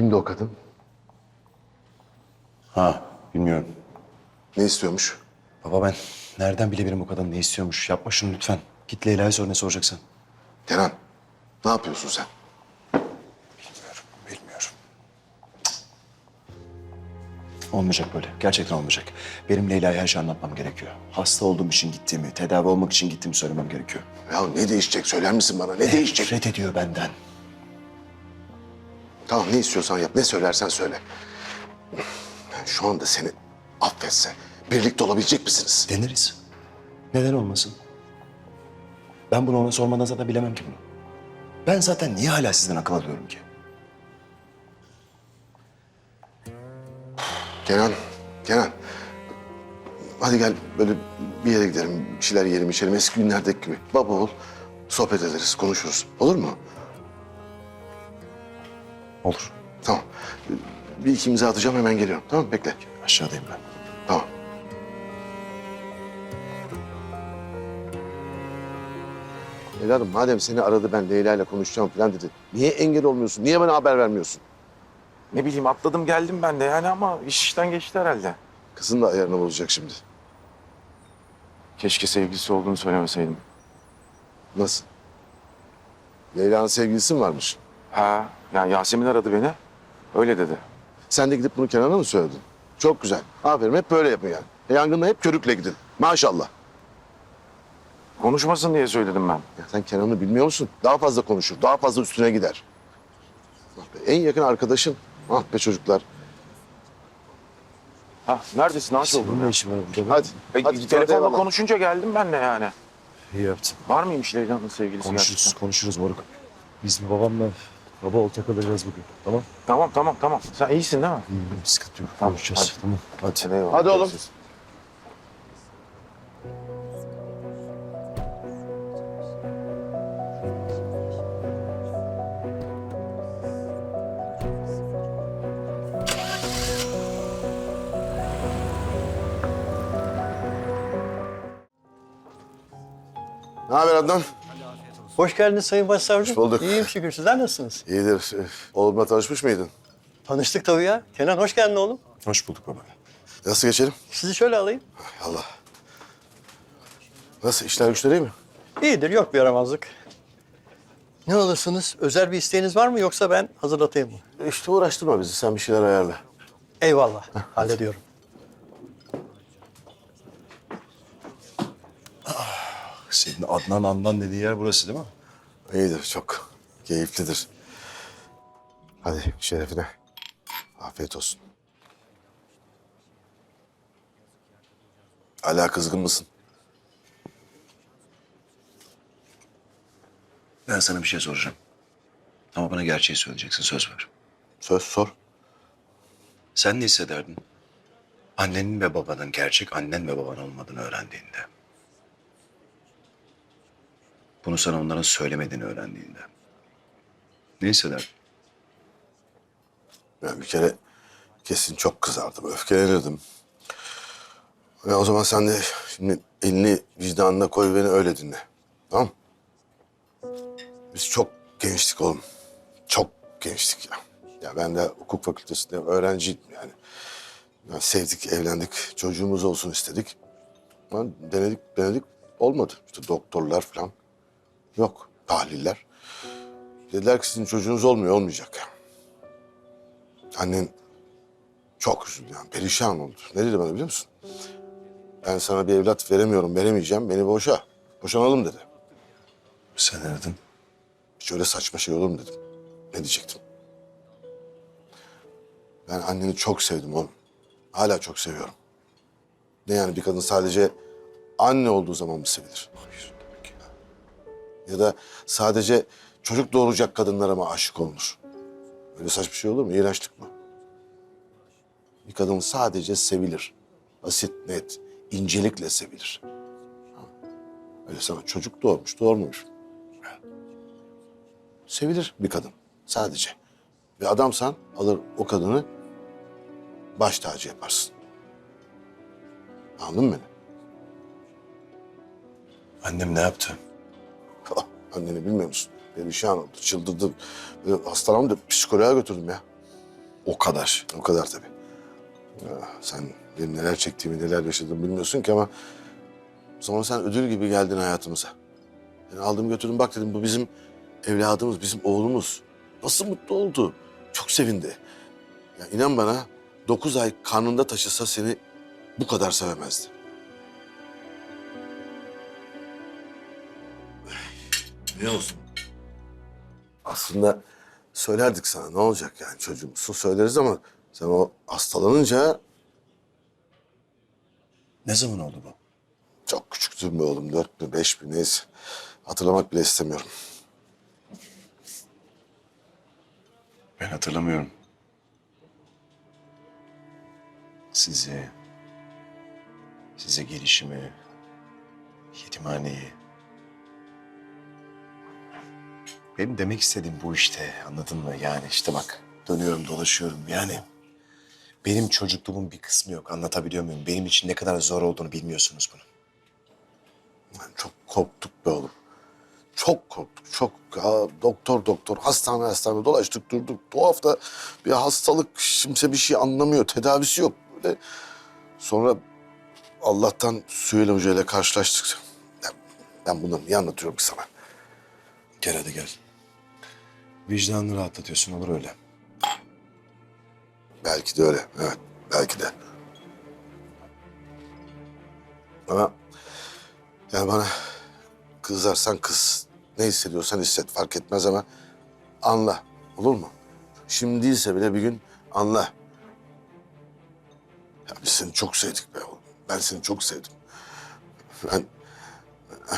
Kimdi o kadın? Ha, bilmiyorum. Ne istiyormuş? Baba ben nereden bilebilirim o kadın ne istiyormuş? Yapma şunu lütfen. Git Leyla'ya sor ne soracaksan. Kenan, ne yapıyorsun sen? Bilmiyorum, bilmiyorum. Olmayacak böyle. Gerçekten olmayacak. Benim Leyla'ya her şeyi anlatmam gerekiyor. Hasta olduğum için gittiğimi, tedavi olmak için gittiğimi söylemem gerekiyor. Ya ne değişecek söyler misin bana? Ne değişecek? Nefret ediyor benden. Tamam ne istiyorsan yap, ne söylersen söyle. Şu anda seni affetse birlikte olabilecek misiniz? Deneriz. Neden olmasın? Ben bunu ona sormadan zaten bilemem ki bunu. Ben zaten niye hala sizden akıl alıyorum ki? Kenan, Kenan. Hadi gel böyle bir yere gidelim, bir şeyler yiyelim, içelim. Eski günlerdeki gibi. Baba ol, sohbet ederiz, konuşuruz. Olur mu? Olur. Tamam. Bir iki imza atacağım, hemen geliyorum. Tamam mı? Bekle. Aşağıdayım ben. Tamam. Evladım madem seni aradı ben Leyla ile konuşacağım falan dedi. Niye engel olmuyorsun? Niye bana haber vermiyorsun? Ne bileyim atladım geldim ben de yani ama iş işten geçti herhalde. Kızın da ayarını bozacak şimdi. Keşke sevgilisi olduğunu söylemeseydim. Nasıl? Leyla'nın sevgilisi mi varmış? Ha, yani Yasemin aradı beni. Öyle dedi. Sen de gidip bunu Kenan'a mı söyledin? Çok güzel. Aferin hep böyle yapın yani. E, Yangında hep körükle gidin. Maşallah. Konuşmasın diye söyledim ben. Ya sen Kenan'ı bilmiyor musun? Daha fazla konuşur, daha fazla üstüne gider. Ah be, En yakın arkadaşın. Ah be çocuklar. Ha, neredesin? Nasıl oldun? Bunun ya? ne işi var burada? Hadi. E, hadi telefonla eyvallah. konuşunca geldim ben de yani. İyi yaptın. Var mıymış Leyla'nın sevgilisi Konuşuruz, gerçekten? konuşuruz moruk. Biz babamla baba ol takılacağız bugün. Tamam? Tamam tamam tamam. Sen iyisin değil mi? İyi, bir sıkıntı yok. Tamam, Konuşacağız. Tamam. Hadi. Eyvallah. Hadi oğlum. Görüşürüz. Ne haber Adnan? Hoş geldiniz Sayın Başsavcı. Hoş bulduk. İyiyim şükür. Sizler nasılsınız? İyidir. Oğlumla tanışmış mıydın? Tanıştık tabii ya. Kenan hoş geldin oğlum. Hoş bulduk baba. Nasıl geçelim? Sizi şöyle alayım. Allah. Nasıl işler güçler iyi mi? İyidir yok bir yaramazlık. Ne alırsınız? Özel bir isteğiniz var mı yoksa ben hazırlatayım mı? İşte uğraştırma bizi. Sen bir şeyler ayarla. Eyvallah. Hallediyorum. Senin Adnan Andan dediği yer burası değil mi? İyidir çok. Keyiflidir. Hadi şerefine. Afiyet olsun. Hala kızgın mısın? Ben sana bir şey soracağım. Ama bana gerçeği söyleyeceksin. Söz ver. Söz sor. Sen ne hissederdin? Annenin ve babanın gerçek annen ve baban olmadığını öğrendiğinde. Bunu sana onların söylemediğini öğrendiğinde. Ne hissederdin? Ben bir kere kesin çok kızardım, öfkelenirdim. Ve o zaman sen de şimdi elini vicdanına koy beni öyle dinle. Tamam? Biz çok gençtik oğlum. Çok gençtik ya. Ya ben de hukuk fakültesinde öğrenciydim yani. yani sevdik, evlendik, çocuğumuz olsun istedik. Ama denedik, denedik olmadı. İşte doktorlar falan yok, tahliller. Dediler ki sizin çocuğunuz olmuyor, olmayacak. Annen çok üzüldü yani perişan oldu. Ne dedi bana biliyor musun? Ben sana bir evlat veremiyorum, veremeyeceğim. Beni boşa. Boşanalım dedi. Sen dedin? Hiç öyle saçma şey olur mu dedim. Ne diyecektim? Ben anneni çok sevdim oğlum. Hala çok seviyorum. Ne yani bir kadın sadece anne olduğu zaman mı sevilir? Ya da sadece çocuk doğuracak kadınlara mı aşık olunur? Öyle saçma şey olur mu? İğrençlik bu. Bir kadın sadece sevilir. Basit, net, incelikle sevilir. Öyle sana çocuk doğurmuş, doğurmamış. Sevilir bir kadın sadece. Ve adamsan alır o kadını baş tacı yaparsın. Anladın mı beni? Annem ne yaptı? Anneni bilmiyor musun? Perişan oldu, çıldırdı. Böyle hastalandı, psikoloğa götürdüm ya. O kadar. O kadar tabii. Ya, sen benim neler çektiğimi, neler yaşadığımı bilmiyorsun ki ama... Sonra sen ödül gibi geldin hayatımıza. Yani aldım götürdüm bak dedim bu bizim evladımız, bizim oğlumuz. Nasıl mutlu oldu. Çok sevindi. Ya inan bana dokuz ay karnında taşısa seni bu kadar sevemezdi. Ne olsun? Aslında söylerdik sana ne olacak yani çocuğumuzsun söyleriz ama sen o hastalanınca Ne zaman oldu bu? çok küçüktün be oğlum. Dört mü beş mi neyse. Hatırlamak bile istemiyorum. Ben hatırlamıyorum. Sizi, size gelişimi, yetimhaneyi. Benim demek istediğim bu işte, anladın mı? Yani işte bak, dönüyorum dolaşıyorum yani. Benim çocukluğumun bir kısmı yok, anlatabiliyor muyum? Benim için ne kadar zor olduğunu bilmiyorsunuz bunu. Yani çok korktuk be oğlum. Çok korktuk, çok. Ya, doktor doktor, hastane hastane dolaştık durduk. Tuhaf da bir hastalık, kimse bir şey anlamıyor. Tedavisi yok. Böyle. Sonra Allah'tan Süheyl Hoca ile karşılaştık. Ya, ben bunu niye anlatıyorum ki sana? Gel hadi gel. Vicdanını rahatlatıyorsun, olur öyle. Belki de öyle, evet. Belki de. Ama yani bana kızarsan kız. Ne hissediyorsan hisset fark etmez ama anla. Olur mu? Şimdi değilse bile bir gün anla. Ya biz seni çok sevdik be oğlum. Ben seni çok sevdim. Ben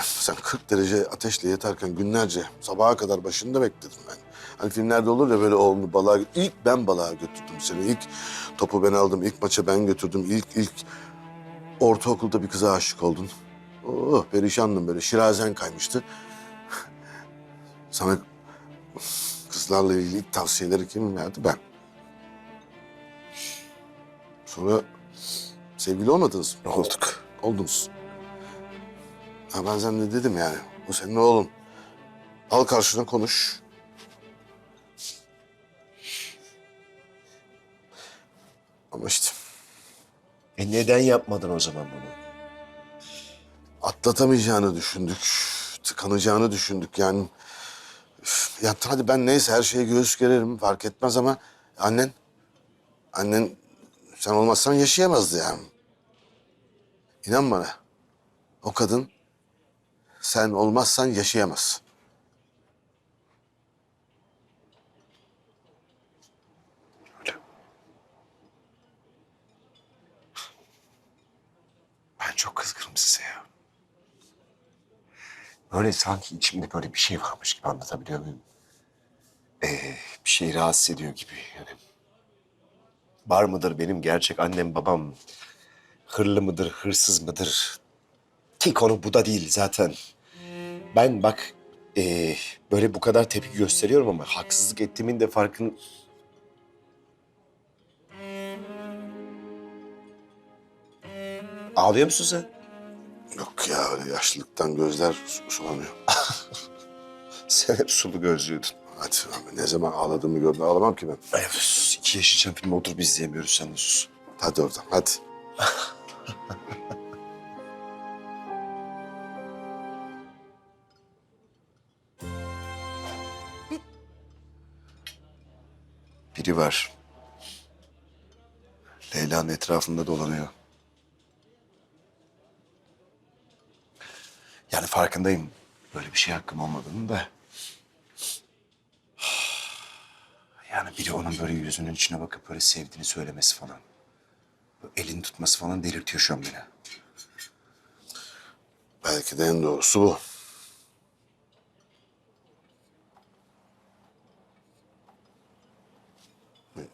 sen 40 derece ateşle yatarken günlerce sabaha kadar başında bekledim ben. Hani filmlerde olur ya böyle oğlunu balığa... İlk ben balığa götürdüm seni. İlk topu ben aldım. ilk maça ben götürdüm. İlk ilk ortaokulda bir kıza aşık oldun. Oh perişandım böyle. Şirazen kaymıştı. Sana kızlarla ilgili ilk tavsiyeleri kim verdi? Ben. Sonra sevgili olmadınız mı? Olduk. Oldunuz. Ha ben sana ne dedim yani? Bu senin oğlun. Al karşına konuş. E neden yapmadın o zaman bunu? atlatamayacağını düşündük. Tıkanacağını düşündük yani. Üf, Ya hadi ben neyse her şeye göğüs gererim fark etmez ama annen, annen sen olmazsan yaşayamazdı yani. İnan bana o kadın sen olmazsan yaşayamaz. Öyle. Ben çok kızgınım size ya. Böyle sanki içimde böyle bir şey varmış gibi anlatabiliyor muyum? Ee, bir şey rahatsız ediyor gibi yani. Var mıdır benim gerçek annem babam? Hırlı mıdır, hırsız mıdır? Ki konu bu da değil zaten. Ben bak ee, böyle bu kadar tepki gösteriyorum ama haksızlık ettiğimin de farkın... Ağlıyor musun sen? Yok ya öyle yaşlılıktan gözler su- sulanıyor. Sen hep sulu gözlüydün. Hadi abi, ne zaman ağladığımı gördün ağlamam ki ben. Ay sus, iki yaşayacağım filmi oturup izleyemiyoruz sen de sus. Hadi oradan hadi. Biri var. Leyla'nın etrafında dolanıyor. Yani farkındayım. Böyle bir şey hakkım olmadığını da. Yani biri onun böyle yüzünün içine bakıp böyle sevdiğini söylemesi falan. Böyle elini tutması falan delirtiyor şu an beni. Belki de en doğrusu bu.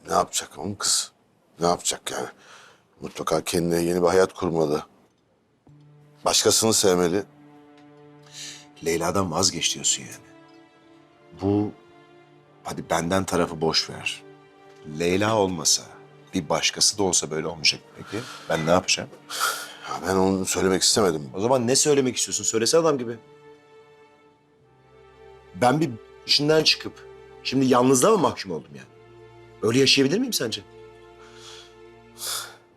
Ne yapacak oğlum kız? Ne yapacak yani? Mutlaka kendine yeni bir hayat kurmalı. Başkasını sevmeli. Leyla'dan vazgeç diyorsun yani. Bu, hadi benden tarafı boş ver. Leyla olmasa, bir başkası da olsa böyle olmayacak peki. Ben ne yapacağım? Ya ben onu söylemek istemedim. O zaman ne söylemek istiyorsun? Söylese adam gibi. Ben bir işinden çıkıp şimdi yalnızlığa mı mahkum oldum yani? Öyle yaşayabilir miyim sence?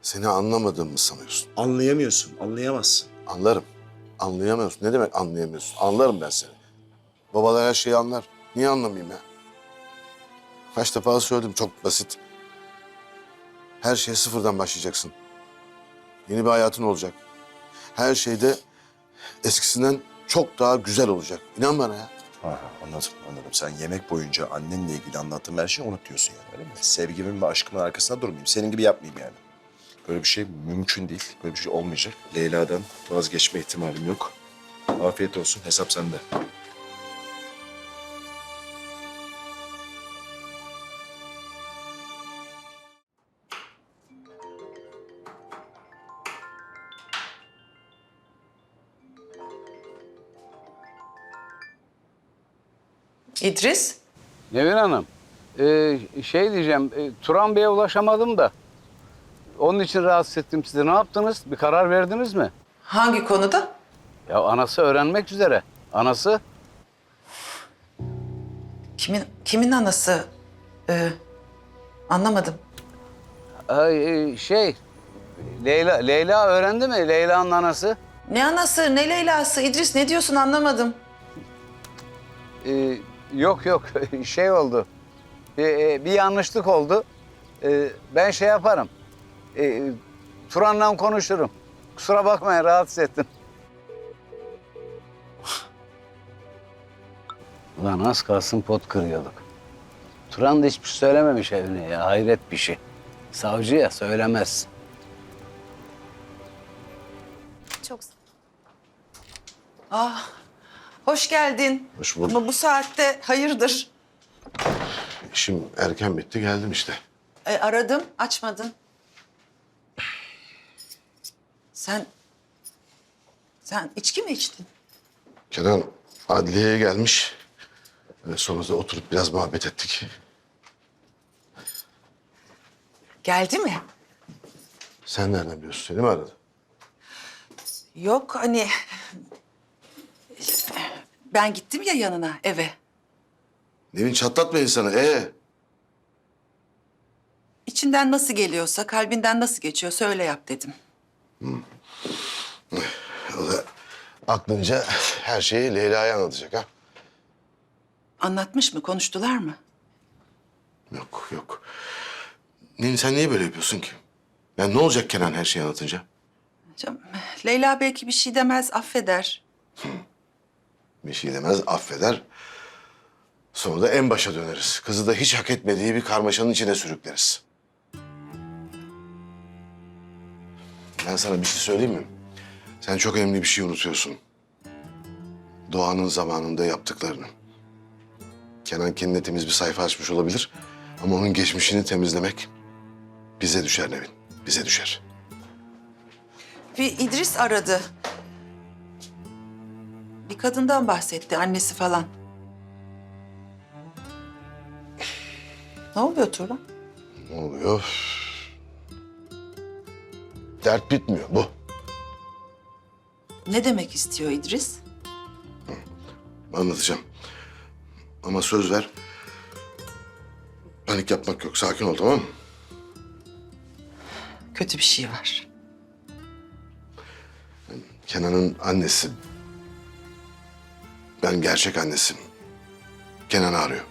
Seni anlamadığımı sanıyorsun. Anlayamıyorsun, anlayamazsın. Anlarım. Anlayamıyorsun. Ne demek anlayamıyorsun? Anlarım ben seni. Babalar her şeyi anlar. Niye anlamayayım ya? Kaç defa söyledim çok basit. Her şeye sıfırdan başlayacaksın. Yeni bir hayatın olacak. Her şeyde eskisinden çok daha güzel olacak. İnan bana ya. Ha, anladım, anladım. Sen yemek boyunca annenle ilgili anlattığın her şeyi unut diyorsun yani öyle mi? Sevgimin ve aşkımın arkasında durmayayım. Senin gibi yapmayayım yani. Böyle bir şey mümkün değil. Böyle bir şey olmayacak. Leyla'dan vazgeçme ihtimalim yok. Afiyet olsun. Hesap sende. İdris, Nevin Hanım, e, şey diyeceğim, e, Turan Bey'e ulaşamadım da. Onun için rahatsız ettim sizi. Ne yaptınız? Bir karar verdiniz mi? hangi konuda? Ya anası öğrenmek üzere. Anası? Kimin kimin anası? Ee, anlamadım. Ay, e, şey, Leyla, Leyla öğrendi mi? Leyla'nın anası. Ne anası, ne Leyla'sı? İdris ne diyorsun anlamadım. E, yok yok, şey oldu. E, e, bir yanlışlık oldu. E, ben şey yaparım. E, Turan'la konuşurum. Kusura bakmayın, rahatsız ettim. Ulan az kalsın pot kırıyorduk. Turan da hiçbir şey söylememiş evine ya. Hayret bir şey. Savcıya söylemez. Çok Ah, hoş geldin. Hoş bulduk. Ama bu saatte hayırdır? İşim erken bitti geldim işte. E, aradım, açmadın. Sen, sen içki mi içtin? Kenan adliyeye gelmiş. Ve sonra da oturup biraz muhabbet ettik. Geldi mi? Sen nereden biliyorsun? Seni mi aradı? Yok hani... Ben gittim ya yanına eve. Nevin çatlatma insanı. Ee, İçinden nasıl geliyorsa, kalbinden nasıl geçiyorsa öyle yap dedim. O da aklınca her şeyi Leyla'ya anlatacak ha? Anlatmış mı, konuştular mı? Yok, yok. Nevin sen niye böyle yapıyorsun ki? Ya ne olacak Kenan her şeyi anlatınca? Canım, Leyla belki bir şey demez, affeder. Bir şey demez, affeder. Sonra da en başa döneriz. Kızı da hiç hak etmediği bir karmaşanın içine sürükleriz. Ben sana bir şey söyleyeyim mi? Sen çok önemli bir şey unutuyorsun. Doğanın zamanında yaptıklarını. Kenan kendine temiz bir sayfa açmış olabilir. Ama onun geçmişini temizlemek bize düşer Nevin. Bize düşer. Bir İdris aradı. Bir kadından bahsetti, annesi falan. Ne oluyor Turan? Ne oluyor? Dert bitmiyor bu. Ne demek istiyor İdris? Anlatacağım. Ama söz ver. Panik yapmak yok. Sakin ol tamam mı? Kötü bir şey var. Kenan'ın annesi. Ben gerçek annesim. Kenan'ı arıyor.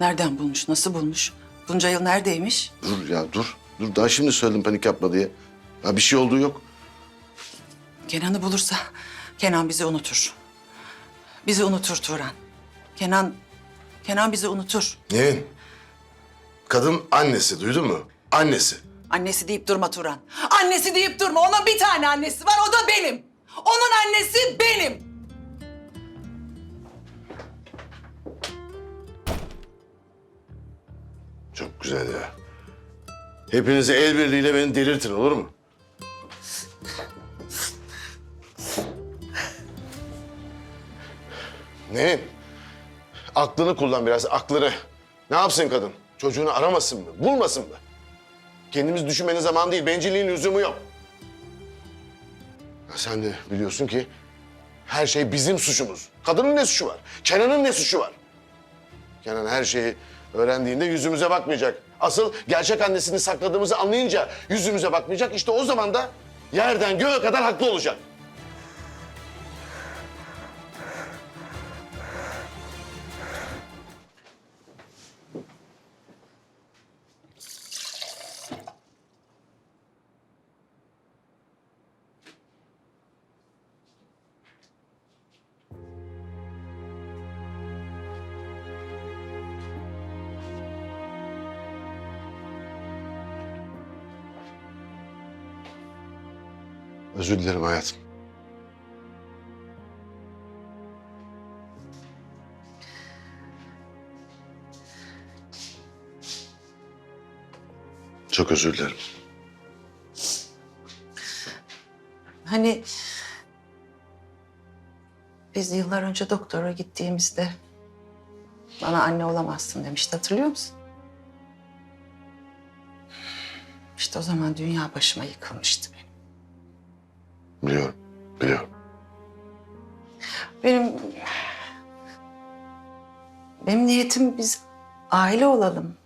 Nereden bulmuş, nasıl bulmuş? Bunca yıl neredeymiş? Dur ya dur. Dur daha şimdi söyledim panik yapma diye. Ya bir şey olduğu yok. Kenan'ı bulursa Kenan bizi unutur. Bizi unutur Turan. Kenan, Kenan bizi unutur. Nevin. Kadın annesi duydun mu? Annesi. Annesi deyip durma Turan. Annesi deyip durma. Onun bir tane annesi var, o da benim. Onun annesi benim. Güzel ya. Hepinizi el birliğiyle beni delirtin olur mu? Ne? Aklını kullan biraz, aklını. Ne yapsın kadın? Çocuğunu aramasın mı? Bulmasın mı? Kendimiz düşünmenin zamanı değil, bencilliğin lüzumu yok. Ya sen de biliyorsun ki Her şey bizim suçumuz. Kadının ne suçu var? Kenan'ın ne suçu var? Kenan her şeyi öğrendiğinde yüzümüze bakmayacak. Asıl gerçek annesini sakladığımızı anlayınca yüzümüze bakmayacak. İşte o zaman da yerden göğe kadar haklı olacak. Özür dilerim hayatım. Çok özür dilerim. Hani biz yıllar önce doktora gittiğimizde bana anne olamazsın demişti hatırlıyor musun? İşte o zaman dünya başıma yıkılmıştı. Biliyorum, biliyorum. Benim benim niyetim biz aile olalım.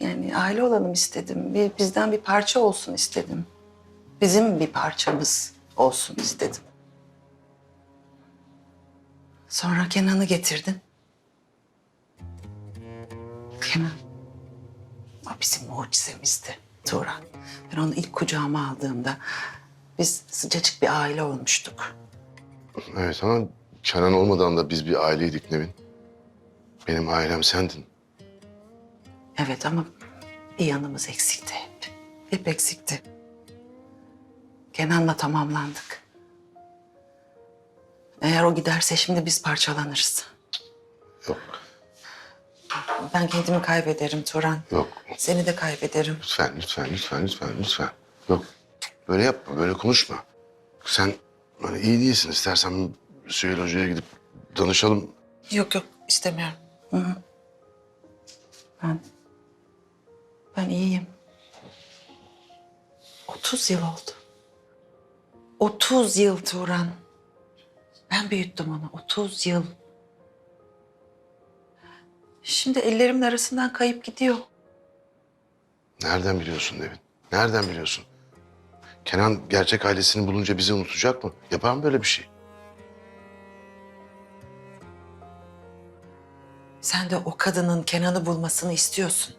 Yani aile olalım istedim. Bir, bizden bir parça olsun istedim. Bizim bir parçamız olsun istedim. Sonra Kenan'ı getirdin. Kenan. O bizim mucizemizdi Turan. Ben onu ilk kucağıma aldığımda biz sıcacık bir aile olmuştuk. Evet ama Kenan olmadan da biz bir aileydik Nevin. Benim ailem sendin. Evet ama bir yanımız eksikti hep. Hep eksikti. Kenan'la tamamlandık. Eğer o giderse şimdi biz parçalanırız. Yok, Ben kendimi kaybederim Turan. yok. Seni de kaybederim. Lütfen, lütfen, lütfen, lütfen, lütfen. Yok, böyle yapma, böyle konuşma. Sen böyle iyi değilsin. İstersen Süheyl Hoca'ya gidip danışalım. Yok yok istemiyorum. Hı hı. Ben, ben iyiyim. 30 yıl oldu. 30 yıl Turan. Ben büyüttüm onu 30 yıl. Şimdi ellerimin arasından kayıp gidiyor. Nereden biliyorsun Nevin? Nereden biliyorsun? Kenan gerçek ailesini bulunca bizi unutacak mı? Yapar mı böyle bir şey? Sen de o kadının Kenan'ı bulmasını istiyorsun.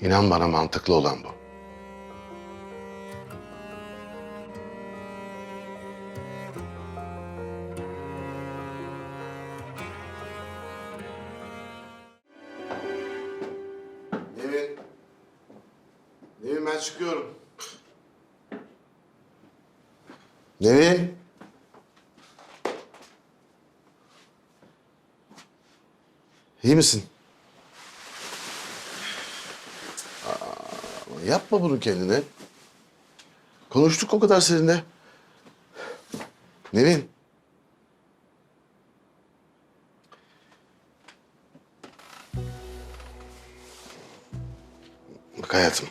İnan bana mantıklı olan bu. Nevin. Nevin ben çıkıyorum. Nevin. İyi misin? Aa, yapma bunu kendine. Konuştuk o kadar seninle. Nevin. Bak hayatım.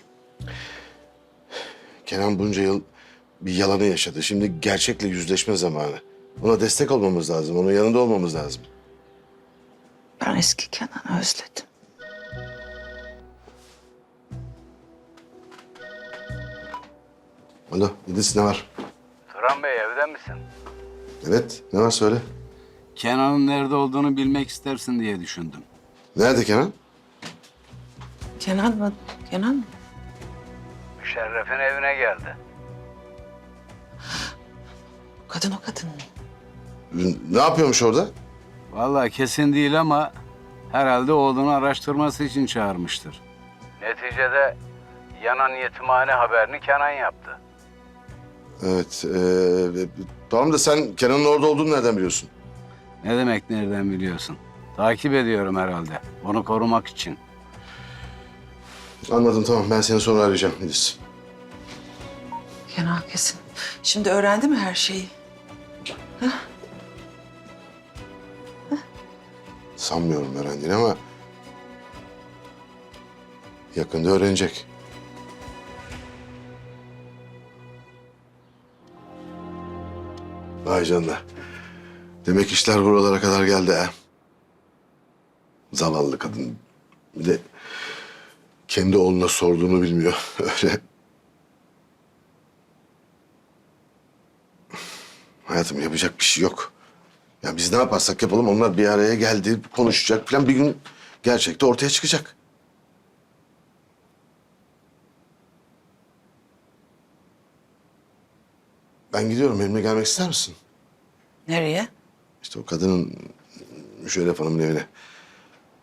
Kenan bunca yıl bir yalanı yaşadı. Şimdi gerçekle yüzleşme zamanı. Ona destek olmamız lazım. Onun yanında olmamız lazım. Ben eski Kenan'ı özledim. Alo İdris ne var? Turan Bey evde misin? Evet ne var söyle. Kenan'ın nerede olduğunu bilmek istersin diye düşündüm. Nerede Kenan? Kenan mı? Kenan mı? Müşerref'in evine geldi. Kadın o kadın mı? Ne yapıyormuş orada? Vallahi kesin değil ama herhalde oğlunu araştırması için çağırmıştır. Neticede yanan yetimhane haberini Kenan yaptı. Evet. ee, tamam da sen Kenan'ın orada olduğunu nereden biliyorsun? Ne demek nereden biliyorsun? Takip ediyorum herhalde. Onu korumak için. Anladım tamam. Ben seni sonra arayacağım İdris. Kenan kesin. Şimdi öğrendi mi her şeyi? Sanmıyorum öğrendiğini ama... Yakında öğrenecek. Vay canına. Demek işler buralara kadar geldi ha. Zavallı kadın. Bir de kendi oğluna sorduğunu bilmiyor. Öyle. Hayatım yapacak bir şey yok. Ya biz ne yaparsak yapalım onlar bir araya geldi, konuşacak falan bir gün gerçekte ortaya çıkacak. Ben gidiyorum. Benimle gelmek ister misin? Nereye? İşte o kadının Müşerref Hanım'ın evine.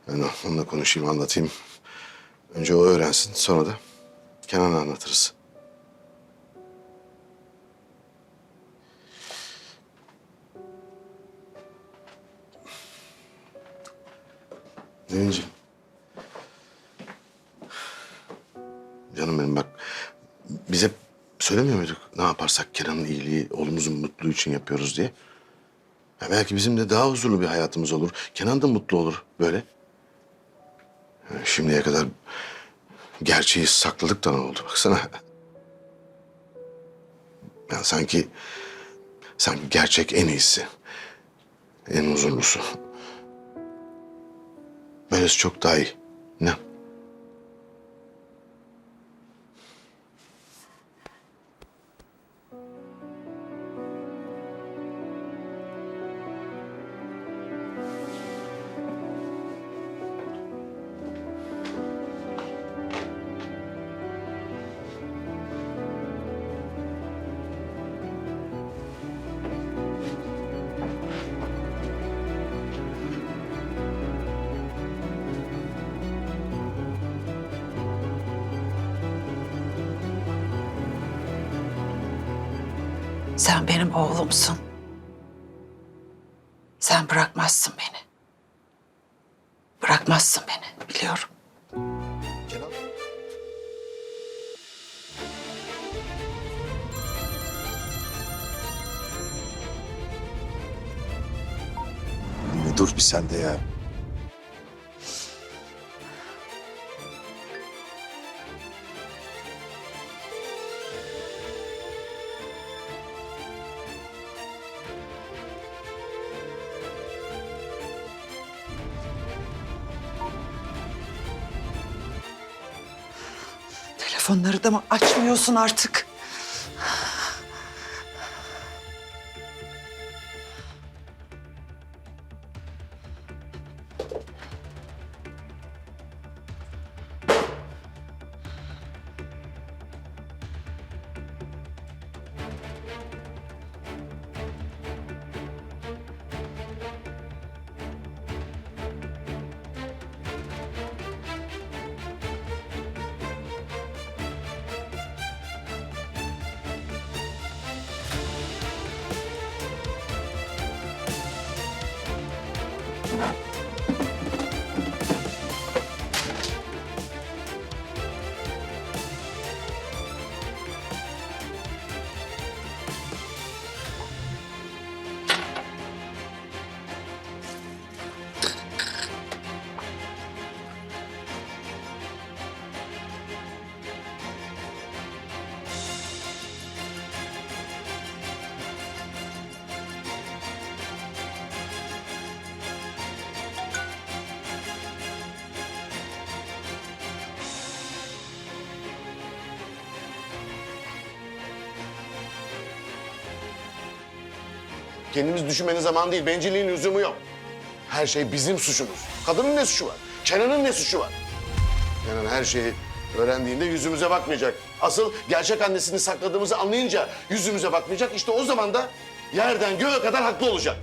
Ben onunla konuşayım, anlatayım. Önce o öğrensin, sonra da Kenan'a anlatırız. Nevinciğim. Canım benim bak, biz hep söylemiyor muyduk ne yaparsak Kenan'ın iyiliği, oğlumuzun mutluluğu için yapıyoruz diye? Ya belki bizim de daha huzurlu bir hayatımız olur. Kenan da mutlu olur böyle. Şimdiye kadar gerçeği sakladık da ne oldu baksana. Ya sanki sanki gerçek en iyisi. En huzurlusu. Böylesi çok daha iyi. Ne? Oğlumsun. Sen bırakmazsın beni. Bırakmazsın beni biliyorum. Dur bir sen de ya. Telefonları da mı açmıyorsun artık? Kendimiz düşünmenin zamanı değil. Bencilliğin lüzumu yok. Her şey bizim suçumuz. Kadının ne suçu var? Kenan'ın ne suçu var? Kenan her şeyi öğrendiğinde yüzümüze bakmayacak. Asıl gerçek annesini sakladığımızı anlayınca yüzümüze bakmayacak. İşte o zaman da yerden göğe kadar haklı olacak.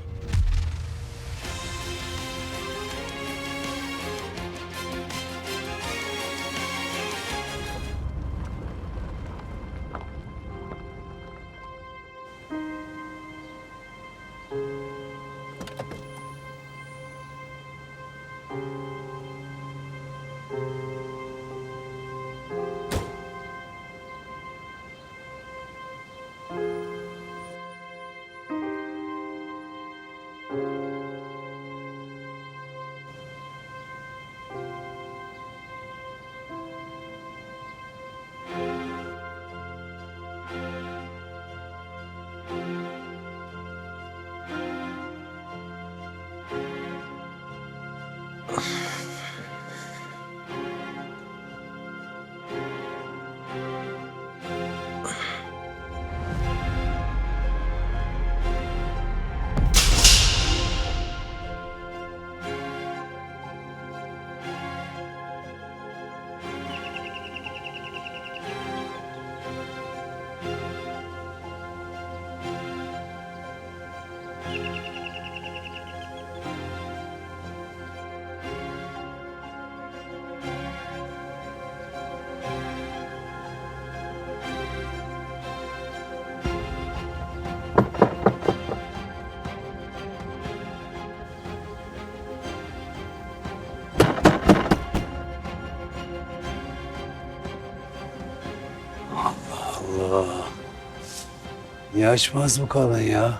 Niye açmaz bu kadın ya?